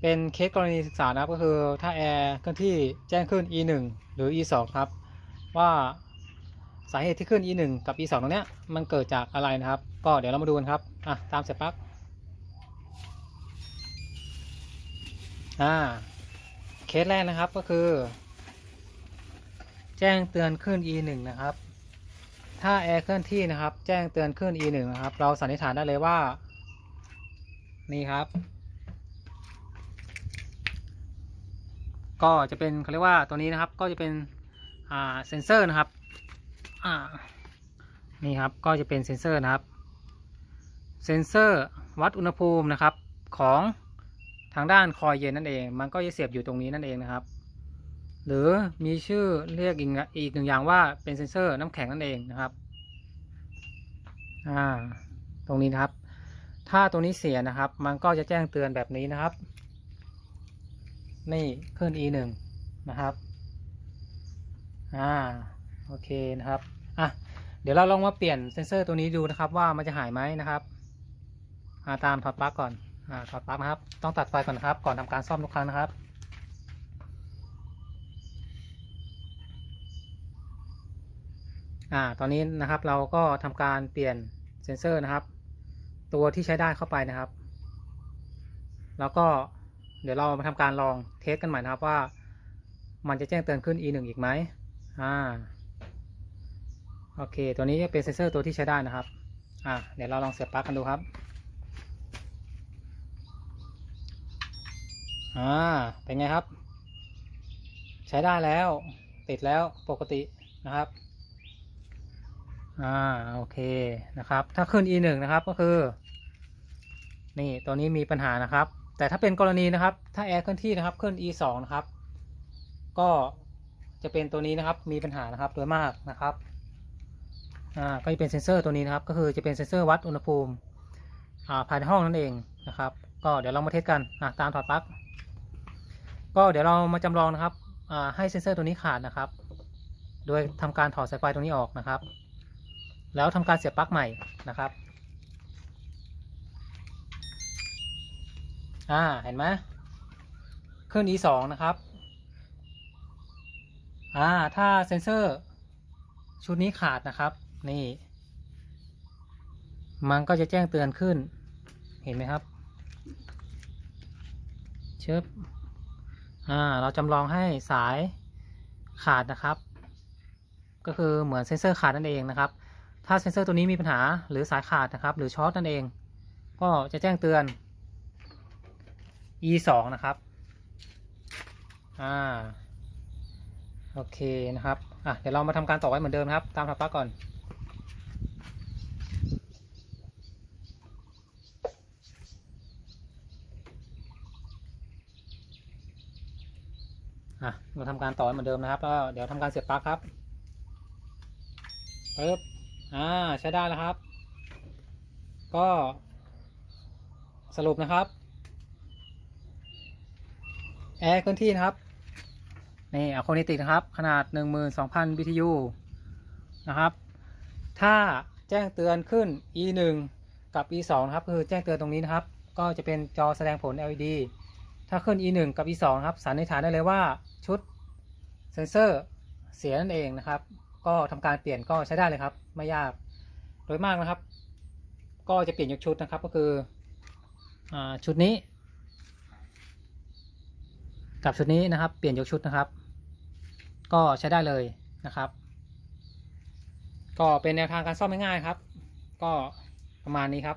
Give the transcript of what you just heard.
เป็นเคสกรณีศึกษานะครับก็คือถ้าแอร์เคลื่อนที่แจ้งขึ้น e 1หรือ e 2ครับ ว่าสาเหตุที่ขึ้น e 1กับ e 2ตรงเนี้ยมันเกิดจากอะไรนะครับ ก็เดี๋ยวเรามาดูกันครับอะตามเสร็จปั๊บอ่าเคสแรกนะครับก็คือ แจ้งเตือนขึ้น e 1นะครับ ถ้าแอร์เคลื่อนที่นะครับ แจ้งเตือนขึ้น e 1นะครับ เราสันนิษฐานได้เลยว่า นี่ครับ ก็จะเป็นเขาเรียกว่าตัวนี้นะครับก็จะเป็นอ่าเซนเซอร์นะครับอ่านี่ครับก็จะเป็นเซนเซอร์นะครับเซนเซอร์วัดอุณหภูมินะครับของทางด้านคอยเย็นนั่นเอง มันก็จะเสียบอยู่ตรงนี้นั่นเองนะครับ หรือมีชื่อเรียกอีกอีกหนึ่งอย่างว่าเป็นเซนเซอร์น้ำแข็งนั่นเองนะครับอ่าตรงนี้นะครับ ถ้าตัวนี้เสียนะครับ มันก็จะแจ้งเตือนแบบนี้นะครับ นี่ขึ้น e หนึ่งนะครับ อ่า โอเคนะครับ อะ เดี๋ยวเราลองมาเปลี่ยนเซนเซอร์ตัวนี้ดูนะครับ ว่ามันจะหายไหมนะครับ อ่า ตามถอดปลั๊กก่อน อ่า ถอดปลั๊กนะครับ ต้องตัดไฟก่อนนครับ ก่อนทำการซ่อมทุกครั้งนะครับอ่า ตอนนี้นะครับเราก็ทำการเปลี่ยนเซนเซอร์นะครับ ตัวที่ใช้ได้เข้าไปนะครับ แล้วก็ เดี๋ยวเรามาทำการลองเทสกันใหม่นะครับว่ามันจะแจ้งเตือนขึ้น e 1อีกไหมอ่า โอเค ตัวนี้เป็นเซนเซอร์ตัวที่ใช้ได้นะครับ อ่า เดี๋ยวเราลองเสียบปลั๊กกันดูครับ อ่า เป็นไงครับ ใช้ได้แล้ว ติดแล้วปกตินะครับ อ่า โอเค นะครับ ถ้าขึ้น e 1นะครับ ก็คือ นี่ ตัวนี้มีปัญหานะครับ แต่ถ้าเป็นกรณีนะครับ ถ้าแอร์เคลื่อนที่นะครับขึ้น e 2นะครับ ก็จะเป็นตัวนี้นะครับมีปัญหานะครับโดยมากนะครับอ่าก็จะเป็นเซ็นเซอร์ตัวนี้นะครับ ก็คือจะเป็นเซ็นเซอร์วัดอุณหภูมิอ่าภายในห้องนั่นเองนะครับ ก็เดี๋ยวเรามาเทสกันอ่าตามถอดปลั๊กก็เดี๋ยวเรามาจำลองนะครับอ่าให้เซ็นเซอร์ตัวนี้ขาดนะครับ โดยทำการถอดสายไฟตรงนี้ออกนะครับ แล้วทำการเสียบปลั๊กใหม่นะครับ อ่า เห็นไหมขึ้น e 2นะครับ อ่า ถ้าเซนเซอร์ชุดนี้ขาดนะครับ นี่ มันก็จะแจ้งเตือนขึ้น เห็นไหมครับ เชิบอ่า เราจำลองให้สายขาดนะครับ ก็คือเหมือนเซนเซอร์ขาดนั่นเองนะครับ ถ้าเซนเซอร์ตัวนี้มีปัญหาหรือสายขาดนะครับ หรือช็อตนั่นเอง ก็จะแจ้งเตือน e 2นะครับ อ่า โอเคนะครับ อะ เดี๋ยวเรามาทำการต่อไว้เหมือนเดิมครับ ตามทับปลั๊กก่อนอะเราทำการต่อไว้เหมือนเดิมนะครับแล้วเดี๋ยวทำการเสียบปลั๊กครับปึ๊บอ่าใช้ได้แล้วครับ ก็สรุปนะครับ แอร์เคลื่อนที่นะครับ นี่อะโคนิติกนะครับ ขนาด 12,000 BTU นะครับ ถ้าแจ้งเตือนขึ้น E 1 กับ E 2 นะครับ คือแจ้งเตือนตรงนี้นะครับ ก็จะเป็นจอแสดงผล LED ถ้าขึ้น E 1 กับ E 2 ครับสันนิษฐานได้เลยว่าชุดเซนเซอร์เสียนั่นเองนะครับ ก็ทำการเปลี่ยนก็ใช้ได้เลยครับ ไม่ยาก โดยมากนะครับ ก็จะเปลี่ยนยกชุดนะครับ ก็คืออชุดนี้ กับชุดนี้นะครับ เปลี่ยนยกชุดนะครับ ก็ใช้ได้เลยนะครับ ก็เป็นแนวทางการซ่อมง่ายๆครับ ก็ประมาณนี้ครับ